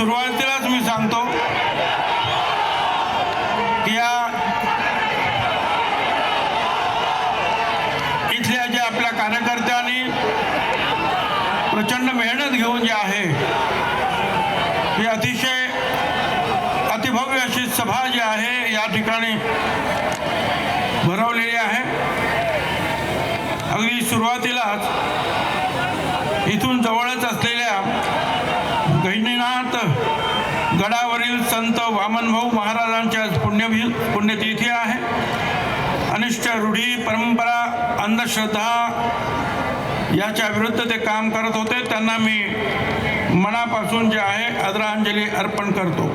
सुरुवातीलाच मी सांगतो. की या इथल्या ज्या आपल्या कार्यकर्त्यांनी प्रचंड मेहनत घेऊन जे आहे ही अतिशय अतिभव्य अशी सभा जी आहे या ठिकाणी भरवलेली आहे. अगदी सुरुवातीलाच इथून जवळच असलेल्या भाऊ महाराजांच्या पुण्यभी पुण्यतिथी आहे. अनिष्ट रूढी परंपरा अंधश्रद्धा याच्या विरुद्ध ते काम करत होते. त्यांना मी मनापासून जे आहे आदरांजली अर्पण करतो.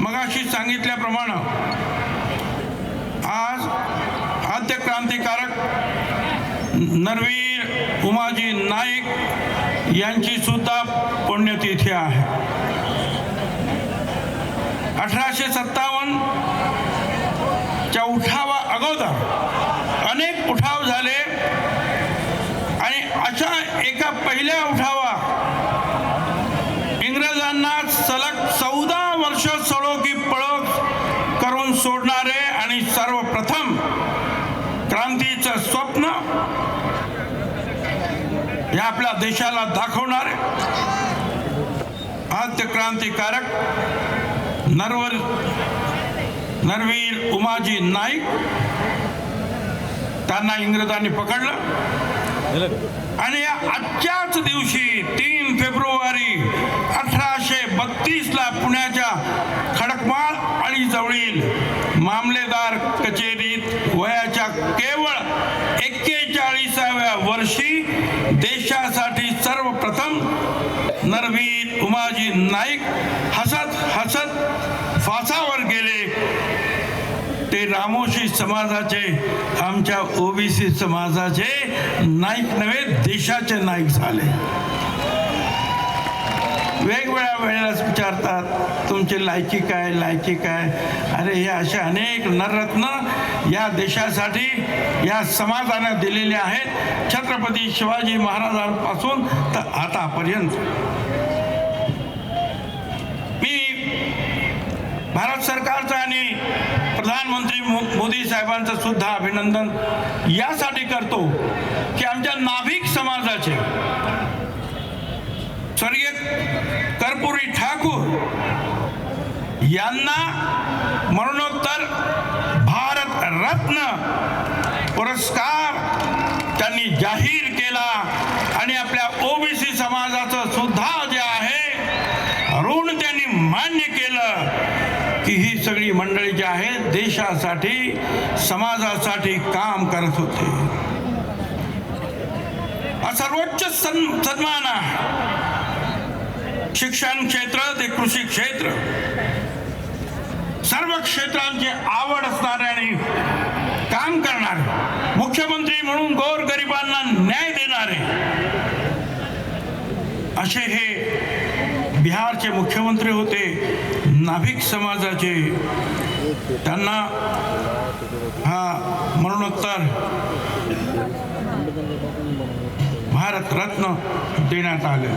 मगाशी सांगितल्याप्रमाणे आज आद्य क्रांतिकारक नरवीर उमाजी नाईक यांची सुद्धा पुण्यतिथी आहे. अठराशे सत्तावन्न च्या उठावा अगोदर अनेक उठाव झाले आणि अशा एका पहिल्या उठावा इंग्रजांना सलग चौदा वर्ष सळो की पळो करून सोडणारे आणि सर्वप्रथम क्रांतीचं स्वप्न हे आपल्या देशाला दाखवणारे. आद्य क्रांतिकारक नरवर नरवीर उमाजी नाईक त्यांना इंग्रजांनी पकडलं. आणि या आजच्याच दिवशी तीन फेब्रुवारी अठराशे बत्तीसला पुण्याच्या खडकमाळ आणि जवळील मामलेदार कचेरीत वयाच्या केवळ एक्केचाळीसाव्या वर्षी देशासाठी सर्वप्रथम नरवीर उमाजी नाईक हसत हसत गेले. ते रामोशी समाजाचे आमच्या ओबीसी समाजाचे नाईक नव्हे देशाचे नाईक झाले. वेगवेगळ्या वेळेलाच विचारतात तुमची लायकी काय लायकी काय? अरे हे असे अनेक नररत्न या देशासाठी या समाजाने दिलेले आहेत. छत्रपती शिवाजी महाराजांपासून तर आतापर्यंत. भारत सरकारचं आणि प्रधानमंत्री मो- मोदी साहेबांचं सुद्धा अभिनंदन यासाठी करतो की आमच्या नाभिक समाजाचे स्वर्गीय कर्पुरी ठाकूर यांना मरणोत्तर भारत रत्न पुरस्कार त्यांनी जाहीर केला आणि आपल्या ओबीसी समाजाचं सुद्धा जे आहे ऋण त्यांनी मान्य केलं की ही सगळी मंडळी जी आहेत देशासाठी समाजासाठी काम करत होते. हा सर्वोच्च सन् सन्मान आहे शिक्षण क्षेत्र ते कृषी क्षेत्र. सर्व क्षेत्रांची आवड असणारे आणि काम करणारे मुख्यमंत्री म्हणून गोर गरिबांना न्याय देणारे असे हे बिहारचे मुख्यमंत्री होते नाभिक समाजाचे. त्यांना हा मरणोत्तर भारतरत्न देण्यात आले.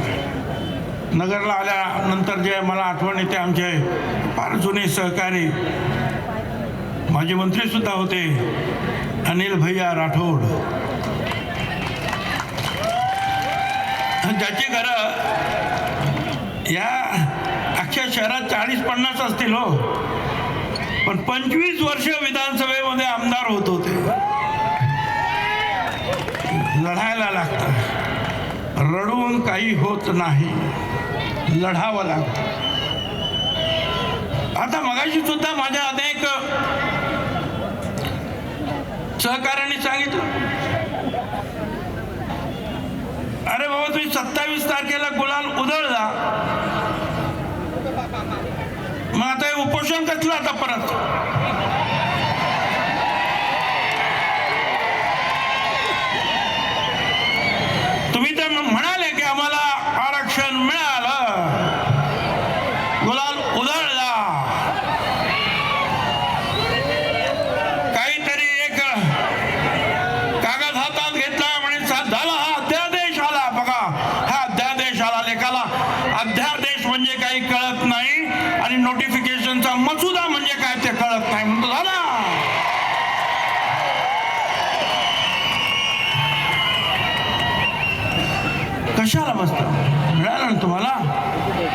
नगरला आल्यानंतर जे मला आठवण येते आमचे फार जुने सहकारी माजी मंत्रीसुद्धा होते अनिल भैया राठोड. ज्याची घरं या अख्ख्या शहरात चाळीस पन्नास असतील हो. पण पंचवीस वर्ष विधानसभेमध्ये आमदार होत होते. लढायला लागतं रडून काही होत नाही. लढावं लागतं. आता मगाशी सुद्धा माझ्या अनेक सहकार्याने सांगितलं. अरे बाबा तुम्ही सत्तावीस तारखेला गुलाल उधळला मग आता हे उपोषण आता परत.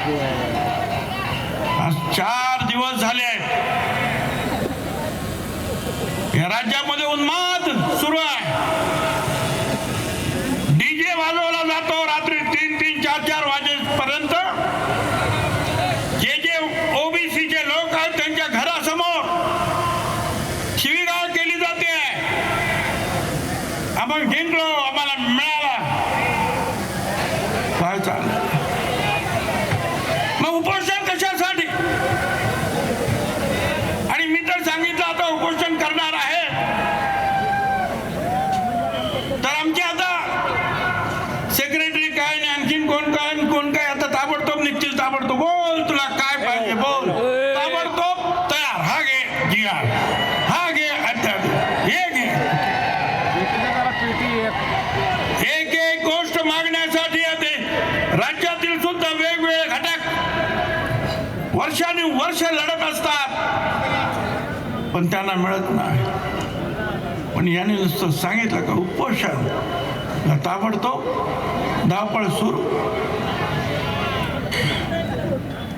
आज चार दिवस झाले आहेत. या राज्यामध्ये उन्माद सुरू आहे. डीजे वाजवला जातो रात्री तीन तीन चार चार वाजेपर्यंत करणार आहे. तर आमचे आता सेक्रेटरी काय नाही आणखीन कोण काय कोण काय आता ताबडतोब निघतील ताबडतोब बोल तुला काय पाहिजे बोल. ताबडतोब तयार. हा घे जी हा घे अच्छा हे घे. एक एक गोष्ट मागण्यासाठी येते राज्यातील सुद्धा वेगवेगळे घटक वर्षानु वर्ष लढत असतात. पण त्यांना मिळत नाही. पण याने नुसतं सांगितलं का उपोषण. का ताबडतोब धावपळ सुरू.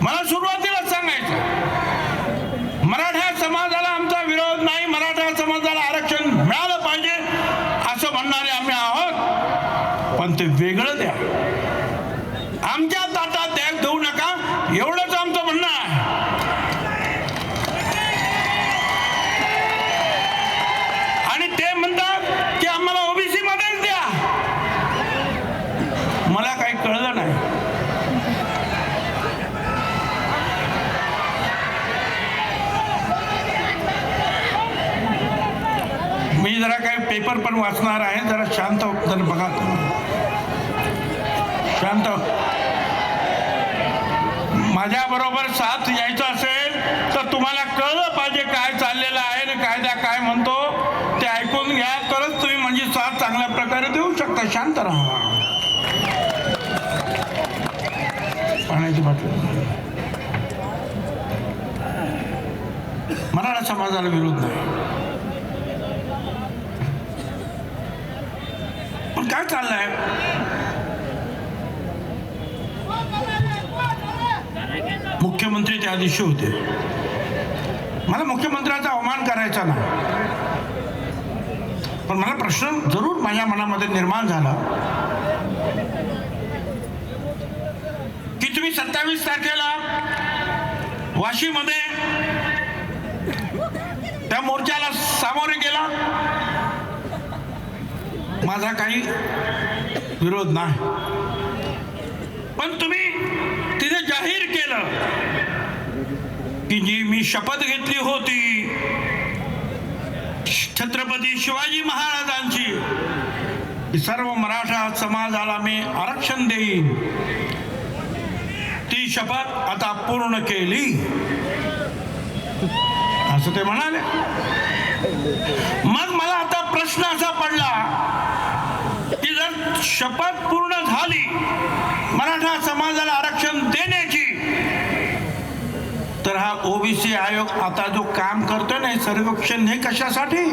मला सुरुवातीला सांगायचं मराठा समाजाला आमचा विरोध नाही मराठा समाजाला आरक्षण मिळालं पाहिजे असं म्हणणारे आम्ही आहोत. पण ते वेगळं द्या. आमच्या ताटात त्याग देऊ नका. एवढंच पेपर पण वाचणार आहे. जरा शांत हो. जरा बघा. शांत हो. माझ्याबरोबर साथ यायचं असेल तर तुम्हाला कळलं पाहिजे काय चाललेलं आहे आणि कायदा काय म्हणतो. ते ऐकून घ्या. तरच तुम्ही म्हणजे साथ चांगल्या प्रकारे देऊ शकता. शांत राहा. पाण्याची बाटली. मराठा समाजाला विरोध नाही पण काय चाललंय मुख्यमंत्री त्या दिवशी होते. मला मुख्यमंत्र्यांचा अवमान करायचा नाही पण मला प्रश्न जरूर माझ्या मनामध्ये निर्माण झाला. की तुम्ही सत्तावीस तारखेला वाशीमध्ये त्या मोर्चाला सामोरे गेला? माझा काही विरोध नाही. पण तुम्ही तिथे जाहीर केलं की जी मी शपथ घेतली होती. छत्रपती शिवाजी महाराजांची सर्व मराठा समाजाला मी आरक्षण देईन. ती शपथ आता पूर्ण केली. असं ते म्हणाले. मग मला आता प्रश्न असा पडला शपथ पूर्ण झाली. मराठा समाजाला आरक्षण देण्याची. तर हा ओबीसी आयोग आता जो काम करतोय ना सर्वेक्षण हे कशासाठी?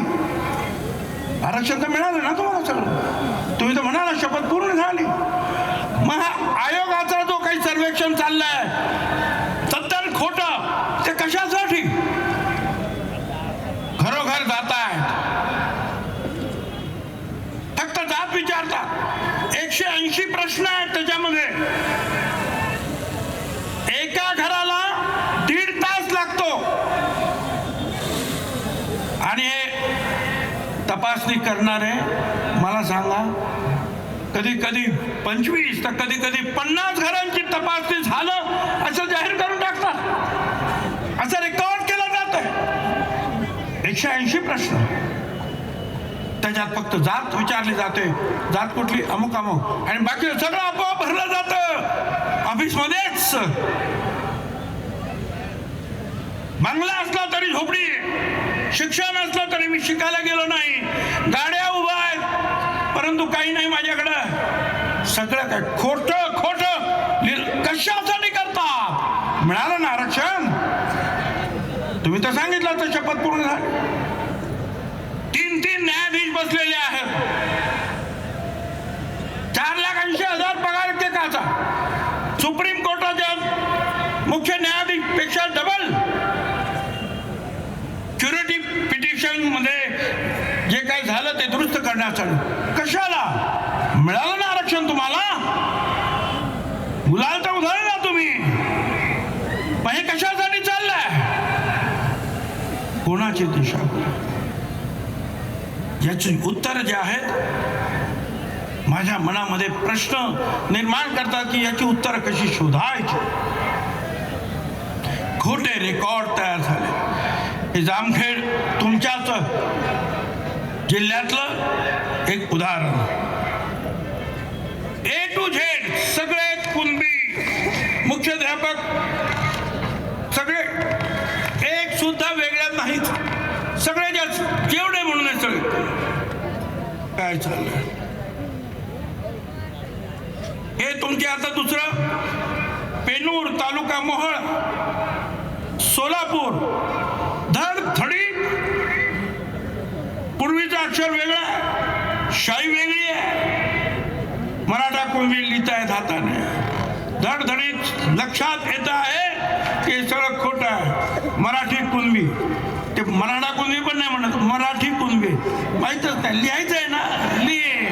आरक्षण तर मिळालं ना तुम्हाला सगळं. तुम्ही तर म्हणाला शपथ पूर्ण झाली. मग हा आयोगाचा जो काही सर्वेक्षण चाललाय सत्तर खोट ते कशासाठी घरोघर जात फक्त जात विचारतात एकशे ऐंशी प्रश्न आहेत त्याच्यामध्ये एका घराला दीड तास लागतो आणि हे तपासणी करणारे मला सांगा कधी कधी पंचवीस तर कधी कधी पन्नास घरांची तपासणी झालं असं जाहीर करून टाकतात. असं रेकॉर्ड केलं जात एकशे ऐंशी प्रश्न. त्याच्यात फक्त जात विचारली जाते. जात कुठली? अमुक अमुक. आणि बाकी सगळं आपोआप भरलं जातं. ऑफिसमध्येच. बंगला असला तरी झोपडी शिक्षण असलं तरी मी शिकायला गेलो नाही. गाड्या उभ्या आहेत परंतु काही नाही माझ्याकडं. सगळं काय खोट खोट. कशासाठी करता? मिळालं ना आरक्षण? तुम्ही तर सांगितलं तर शपथ पूर्ण झाली. तीन तीन न्यायाधीश बसलेले आहेत. चार लाख ऐंशी हजार पगार एकेकाचा सुप्रीम कोर्टाच्या मुख्य न्यायाधीशपेक्षा डबल क्युरेटिव पिटिशनमध्ये जे काही झालं ते कशाला? मिळालं ना आरक्षण तुम्हाला? गुलाल तर उधळलं ना तुम्ही. पण हे कशासाठी चाललंय? कोणाची दिशा? याची उत्तर जे आहेत माझ्या मनामध्ये प्रश्न निर्माण करतात की याची उत्तर कशी शोधायची? खोटे रेकॉर्ड तयार झाले. हे जामखेड तुमच्याच जिल्ह्यातलं एक उदाहरण. ए टू झेड सगळे कुणबी मुख्याध्यापक सगळे एक सुद्धा वेगळ्या नाहीत. सगळे जास्त जेवढे म्हणून आहे सगळे. काय चाललंय? हे तुमचे आता दुसरं. पेनूर तालुका मोहळ सोलापूर. पूर्वीचा अक्षर वेगळा आहे, शाई वेगळी आहे. मराठा कुणबी लिहितायत हाताने धडधडीत लक्षात येत आहे की सगळं खोटं आहे. मराठी कुणबी ते मराठा कुणबी पण नाही म्हणत मराठी कुणबी माहीतच नाही लिहायचं आहे ना. लिहि.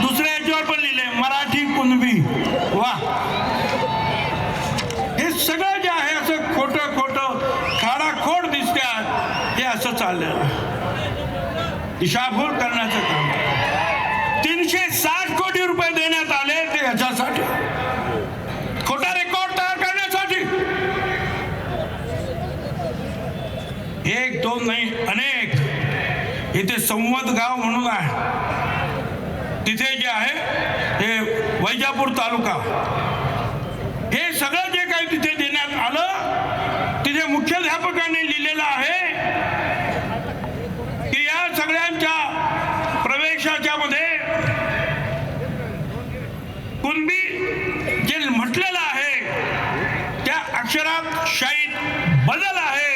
दुसऱ्या याच्यावर पण लिहिले मराठी कुणबी चाललेलं दिशाभूल करण्याचं काम. तीनशे साठ कोटी रुपये देण्यात आले ते ह्याच्यासाठी खोटा रेकॉर्ड तयार करण्यासाठी. एक दोन नाही अनेक. इथे संवत गाव म्हणून आहे. तिथे जे आहे हे वैजापूर तालुका.